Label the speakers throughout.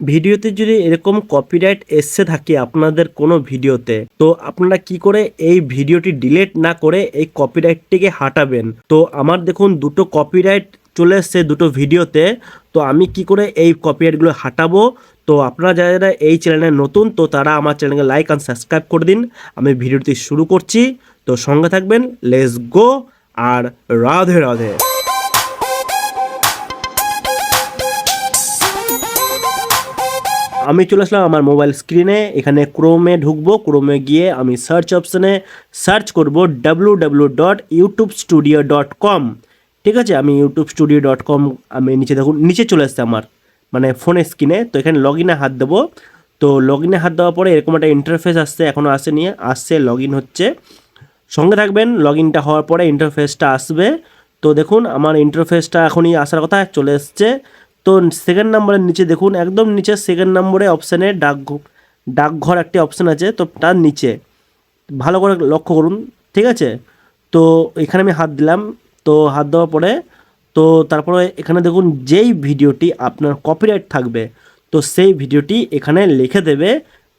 Speaker 1: ভিডিওতে যদি এরকম কপিরাইট এসে থাকে আপনাদের কোনো ভিডিওতে, তো আপনারা কি করে এই ভিডিওটি ডিলিট না করে এই কপিরাইটটিকে হাঁটাবেন? তো আমার দেখুন দুটো কপিরাইট চলে এসছে দুটো ভিডিওতে, তো আমি কি করে এই কপিরাইটগুলো হাঁটাবো? তো আপনারা যারা এই চ্যানেলে নতুন, তো তারা আমার চ্যানেলকে লাইক অ্যান্ড সাবস্ক্রাইব করে দিন। আমি ভিডিওটি শুরু করছি। তো সঙ্গে থাকবেন লেস গো আর রাধে রাধে। আমি চলে আসলাম আমার মোবাইল স্ক্রিনে এখানে ক্রোমে ঢুকবো। ক্রোমে গিয়ে আমি সার্চ অপশানে সার্চ করব W W dot YouTube studio dot com ঠিক আছে? আমি ইউটিউব স্টুডিও ডট কম আমি নিচে দেখুন, নিচে চলে আসছে আমার মানে ফোনের স্ক্রিনে তো এখানে লগ ইনে হাত দেবো। তো লগ ইনে হাত দেওয়ার পরে এরকম একটা ইন্টারফেস আসছে এখনও আসেনি। আসছে লগ ইন হচ্ছে। সঙ্গে থাকবেন লগ ইনটা হওয়ার পরে ইন্টারফেসটা আসবে। তো দেখুন, আমার ইন্টারফেসটা এখনই আসার কথা, চলে এসছে। তো সেকেন্ড নাম্বারের নিচে দেখুন, একদম নিচে সেকেন্ড নম্বরে অপশানে ডাক ডাকঘর। একটি অপশান আছে, তো তার নিচে। ভালো করে লক্ষ্য করুন, ঠিক আছে? তো এখানে আমি হাত দিলাম, তো হাত দেওয়ার পরে, তো তারপরে এখানে দেখুন, যেই ভিডিওটি আপনার কপিরাইট থাকবে, তো সেই ভিডিওটি এখানে লিখে দেবে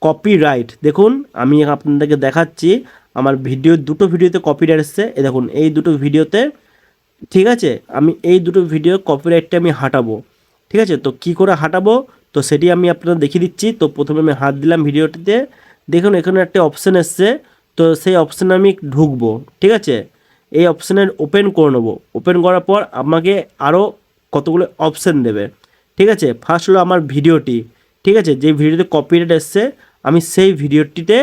Speaker 1: কপিরাইট দেখুন, আমি আপনাদেরকে দেখাচ্ছি, আমার ভিডিও, দুটো ভিডিওতে কপিরাইট এসছে। এ দেখুন, এই দুটো ভিডিওতে, ঠিক আছে? আমি এই দুটো ভিডিও কপিরাইটটা আমি হাঁটাবো। ঠিক আছে? তো কি করে হাঁটাবো? তো সেটি আমি আপনাদের দেখিয়ে দিচ্ছি। তো প্রথমে আমি হাত দিলাম ভিডিওটিতে। দেখুন, এখানে একটা অপশান এসছে। তো সেই অপশানে আমি ঢুকবো। ঠিক আছে? এই অপশানের ওপেন করে নেব। ওপেন করার পর আমাকে আরও কতগুলো অপশান দেবে। ঠিক আছে? ফার্স্ট হলো আমার ভিডিওটি। ঠিক আছে? যে ভিডিওতে কপিরাইট এসছে, আমি সেই ভিডিওটিতে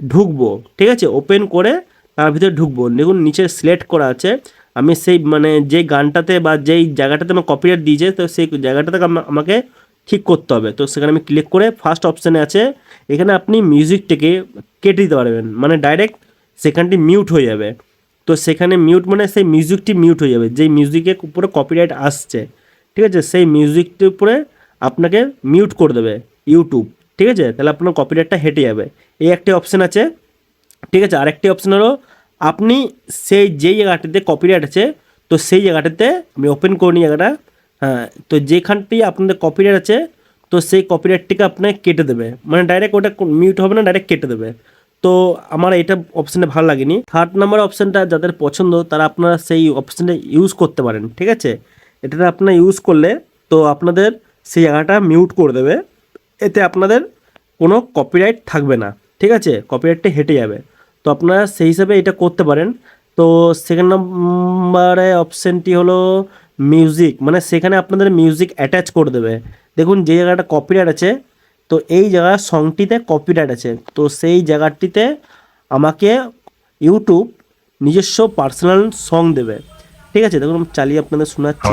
Speaker 1: ঢুকবো। ঠিক আছে? ওপেন করে তার ভিতরে ঢুকবো। দেখুন, নিচে সিলেক্ট করা আছে। আমি সেই মানে যেই গানটাতে বা যেই জায়গাটাতে আমার কপিরাইট দিয়েছে, তো সেই জায়গাটাতে আমা- আমাকে ঠিক করতে হবে। তো সেখানে আমি ক্লিক করে ফার্স্ট অপশানে আছে, এখানে আপনি মিউজিকটাকে কেটে দিতে পারবেন। মানে ডাইরেক্ট সেখানটি মিউট হয়ে যাবে। তো সেখানে মিউট মানে সেই মিউজিকটি মিউট হয়ে যাবে, যেই মিউজিকের উপরে কপিরাইট আসছে। ঠিক আছে? সেই মিউজিকটির উপরে আপনাকে মিউট করে দেবে ইউটিউব ঠিক আছে? তাহলে আপনার কপিরাইটটা হেঁটে যাবে। এই একটি অপশান আছে। ঠিক আছে? আরেকটি অপশন হলো আপনি সেই যেই জায়গাটাতে কপিরাইট আছে, তো সেই জায়গাটাতে আমি ওপেন করে নিই জায়গাটা। হ্যাঁ তো যেখানটি আপনাদের কপিরাইট আছে, তো সেই কপিরাইটটিকে আপনাকে কেটে দেবে। মানে ডাইরেক্ট ওটা মিউট হবে না ডাইরেক্ট কেটে দেবে। তো আমার এটা অপশানটা ভালো লাগেনি। থার্ড নাম্বার অপশানটা যাদের পছন্দ, তারা আপনারা সেই অপশানটা ইউজ করতে পারেন, ঠিক আছে? এটাতে আপনারা ইউজ করলে, তো আপনাদের সেই জায়গাটা মিউট করে দেবে। এতে আপনাদের কোনো কপিরাইট থাকবে না, ঠিক আছে? কপিরাইটটা হেঁটে যাবে। তো আপনারা সেই হিসাবে এটা করতে পারেন। তো সেকেন্ড নম্বরে অপশানটি হলো মিউজিক মানে সেখানে আপনাদের মিউজিক অ্যাটাচ করে দেবে। দেখুন যে জায়গাটা কপিরাইট আছে, তো এই জায়গার সংটিতে কপিরাইট আছে। তো সেই জায়গাটিতে আমাকে ইউটিউব নিজস্ব পার্সোনাল সং দেবে। ঠিক আছে, দেখুন চালিয়ে আপনাদের শোনাচ্ছি।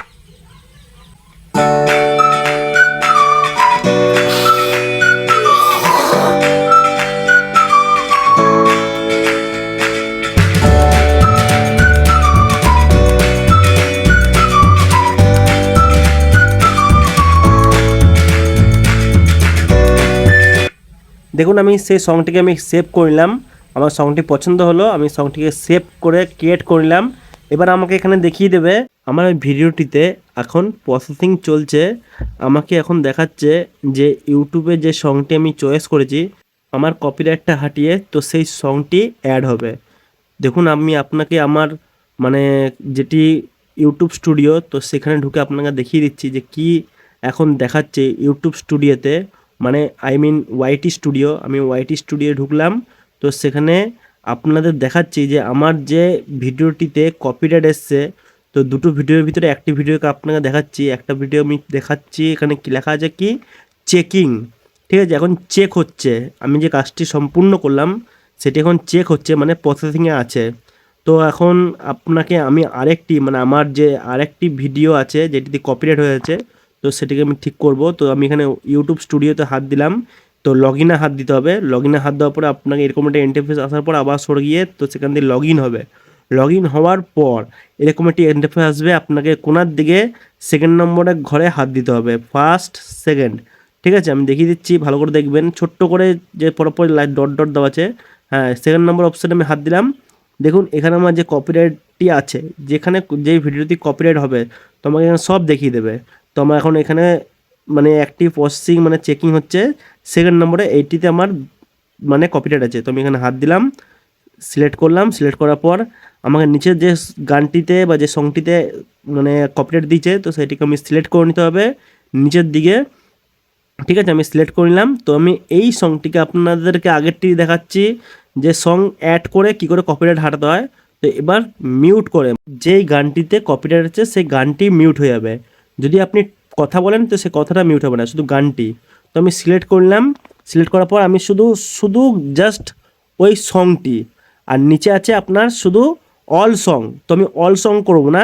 Speaker 1: দেখুন, আমি সেই সংটিকে আমি সেভ করলাম। আমার সংটি পছন্দ হলো, আমি সংটিকে সেভ করে ক্রিয়েট করলাম। এবার আমাকে এখানে দেখিয়ে দেবে, আমার ওই ভিডিওটিতে এখন প্রসেসিং চলছে। আমাকে এখন দেখাচ্ছে যে ইউটিউবে যে সংটি আমি চয়েস করেছি, আমার কপিরাইটটা হাঁটিয়ে তো সেই সংটি অ্যাড হবে। দেখুন, আমি আপনাকে আমার মানে যেটি ইউটিউব স্টুডিও তো সেখানে ঢুকে আপনাকে দেখিয়ে দিচ্ছি যে কি এখন দেখাচ্ছে ইউটিউব স্টুডিওতে মানে আই মিন ওয়াইটি স্টুডিও আমি ওয়াইটি স্টুডিও ঢুকলাম। তো সেখানে আপনাদের দেখাচ্ছি যে আমার যে ভিডিওটিতে কপিরাইট এসছে, তো দুটো ভিডিওর ভিতরে একটি ভিডিওকে আপনাকে দেখাচ্ছি, একটা ভিডিও আমি দেখাচ্ছি, এখানে কি লেখা আছে কি? চেকিং ঠিক আছে, এখন চেক হচ্ছে। আমি যে কাজটি সম্পূর্ণ করলাম, সেটি এখন চেক হচ্ছে মানে প্রসেসিংয়ে আছে। তো এখন আপনাকে আমি আরেকটি মানে আমার যে আরেকটি ভিডিও আছে, যেটিতে কপিরাইট হয়েছে তো সেটিকে আমি ঠিক করব। তো আমি এখানে ইউটিউব স্টুডিওতে হাত দিলাম। তো লগ ইনে হাত দিতে হবে। লগ ইনে হাত দেওয়ার পরে আপনাকে এরকম একটা ইন্টারফেস আসার পর আবার সরে গিয়ে তো সেখান দিয়ে লগ ইন হবে। লগ ইন হওয়ার পর এরকম একটি ইন্টারফেস আসবে। আপনাকে কোনার দিকে সেকেন্ড নম্বরের ঘরে হাত দিতে হবে। ফার্স্ট সেকেন্ড ঠিক আছে? আমি দেখিয়ে দিচ্ছি, ভালো করে দেখবেন। ছোট্ট করে যে পরপর লাইট ডট ডট দেওয়া আছে। হ্যাঁ সেকেন্ড নম্বর অপশানে আমি হাত দিলাম। দেখুন, এখানে আমার যে কপিরাইটটি আছে, যেখানে যেই ভিডিওটি কপিরাইট হবে, তো আমাকে এখানে সব দেখিয়ে দেবে। তো আমার এখন এখানে মানে অ্যাক্টিভ প্রসেসিং মানে চেকিং হচ্ছে। সেকেন্ড নম্বরে এইটিতে আমার মানে কপিরাইট আছে। তো আমি এখানে হাত দিলাম সিলেক্ট করলাম সিলেক্ট করার পর আমাকে নিচের যে গানটিতে বা যে সংটিতে মানে কপিরাইট দিয়েছে, তো সেটিকে আমি সিলেক্ট করে নিতে হবে নিচের দিকে। ঠিক আছে, আমি সিলেক্ট করে নিলাম। তো আমি এই সংটিকে আপনাদেরকে আগেরটি দেখাচ্ছি যে সং অ্যাড করে কি করে কপিরাইট হাঁটাতে হয়। তো এবার মিউট করে, যেই গানটিতে কপিরাইট আছে, সেই গানটি মিউট হয়ে যাবে। যদি আপনি কথা বলেন, তো সে কথাটা মিউট হবে না, শুধু গানটি। তো আমি সিলেক্ট করলাম সিলেক্ট করার পর আমি শুধু শুধু জাস্ট ওই সংটি আর নিচে আছে আপনার শুধু অল সং তো আমি অল সং করব না,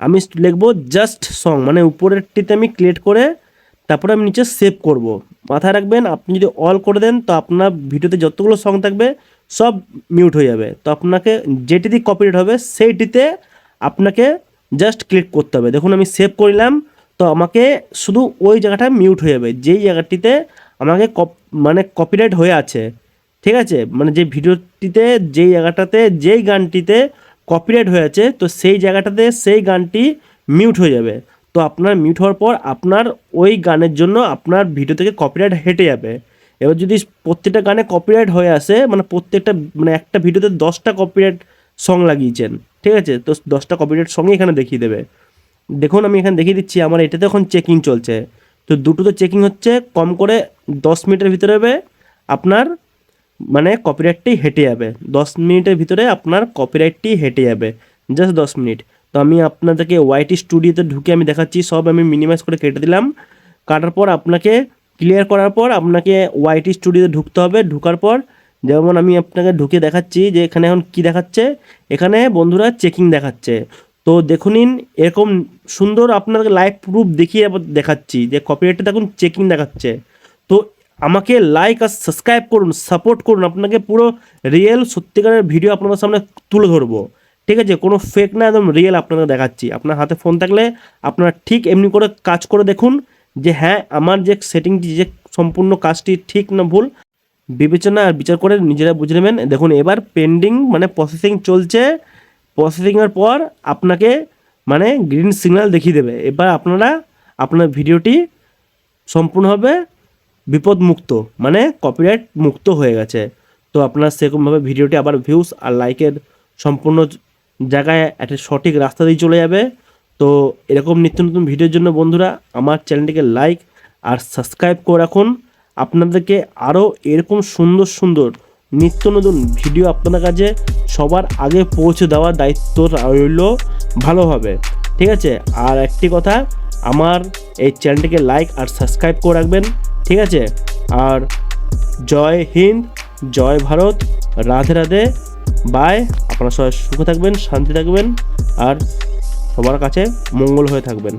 Speaker 1: আমি লিখব জাস্ট সং মানে উপরেরটিতে আমি ক্লিক করে তারপরে আমি নিচে সেভ করব। মাথায় রাখবেন, আপনি যদি অল করে দেন, তো আপনার ভিডিওতে যতগুলো সং থাকবে, সব মিউট হয়ে যাবে। তো আপনাকে যেটিতে কপিরাইট হবে, সেইটিতে আপনাকে জাস্ট ক্লিক করতে হবে। দেখুন, আমি সেভ করলাম, তো আমাকে শুধু ওই জায়গাটা মিউট হয়ে যাবে। যেই জায়গাটিতে আমাকে কপ মানে কপিরাইট হয়ে আছে, ঠিক আছে? মানে যে ভিডিওটিতে, যেই জায়গাটাতে, যেই গানটিতে কপিরাইট হয়ে আছে, তো সেই জায়গাটাতে সেই গানটি মিউট হয়ে যাবে। তো আপনার মিউট হওয়ার পর আপনার ওই গানের জন্য আপনার ভিডিও থেকে কপিরাইট হেঁটে যাবে। এবার যদি প্রত্যেকটা গানে কপিরাইট হয়ে আসে মানে প্রত্যেকটা মানে একটা ভিডিওতে দশটা কপিরাইট সং লাগিয়েছেন ঠিক আছে? তো দশটা কপিরাইট সঙ্গে এখানে দেখিয়ে দেবে। দেখুন, আমি এখানে দেখিয়ে দিচ্ছি, আমার এটাতে এখন চেকিং চলছে। তো দুটো তো চেকিং হচ্ছে, কম করে দশ মিনিটের ভিতরে আপনার মানে কপিরাইটটি হেঁটে যাবে। দশ মিনিটের ভিতরে আপনার কপিরাইটটি হেঁটে যাবে। জাস্ট দশ মিনিট। তো আমি আপনাদেরকে ওয়াইটি স্টুডিওতে ঢুকে আমি দেখাচ্ছি, সব আমি মিনিমাইজ করে কেটে দিলাম। কাটার পর আপনাকে ক্লিয়ার করার পর আপনাকে ওয়াইটি স্টুডিওতে ঢুকতে হবে। ঢুকার পর যেমন আমি আপনাকে ঢুকে দেখাচ্ছি যে এখানে এখন কি দেখাচ্ছে? এখানে বন্ধুরা চেকিং দেখাচ্ছে। তো দেখুন, এরকম সুন্দর আপনাকে লাইভ প্রুফ দেখিয়ে দেখাচ্ছি যে কপিরাইটটা দেখুন চেকিং দেখাচ্ছে। তো আমাকে লাইক আর সাবস্ক্রাইব করুন সাপোর্ট করুন, আপনাকে পুরো রিয়েল সত্যিকারের ভিডিও আপনাদের সামনে তুলে ধরবো। ঠিক আছে? কোনো ফেক না, একদম রিয়েল আপনাদের দেখাচ্ছি। আপনার হাতে ফোন থাকলে আপনারা ঠিক এমনি করে কাজ করে দেখুন যে হ্যাঁ আমার যে সেটিংটি যে সম্পূর্ণ কাজটি ঠিক না ভুল বিবেচনা আর বিচার করে নিজেরা বুঝে নেবেন। দেখুন, এবার পেন্ডিং মানে প্রসেসিং চলছে। প্রসেসিংয়ের পর আপনাকে মানে গ্রিন সিগন্যাল দেখিয়ে দেবে। এবার আপনারা আপনার ভিডিওটি সম্পূর্ণভাবে বিপদমুক্ত মানে কপিরাইট মুক্ত হয়ে গেছে। তো আপনার সেরকমভাবে ভিডিওটি আবার ভিউস আর লাইকের সম্পূর্ণ জায়গায় একটা সঠিক রাস্তা দিয়ে চলে যাবে। তো এরকম নিত্য নতুন ভিডিওর জন্য বন্ধুরা, আমার চ্যানেলটিকে লাইক আর সাবস্ক্রাইব করে রাখুন। আপনাদেরকে আরও এরকম সুন্দর সুন্দর নিত্য নতুন ভিডিও আপনাদের কাছে সবার আগে পৌঁছে দেওয়ার দায়িত্ব রইল ভালোভাবে। ঠিক আছে? আর একটি কথা, আমার এই চ্যানেলটিকে লাইক আর সাবস্ক্রাইব করে রাখবেন। ঠিক আছে? আর জয় হিন্দ, জয় ভারত, রাধে রাধে বাই আপনারা সবাই সুখে থাকবেন, শান্তি থাকবেন, আর সবার কাছে মঙ্গল হয়ে থাকবেন।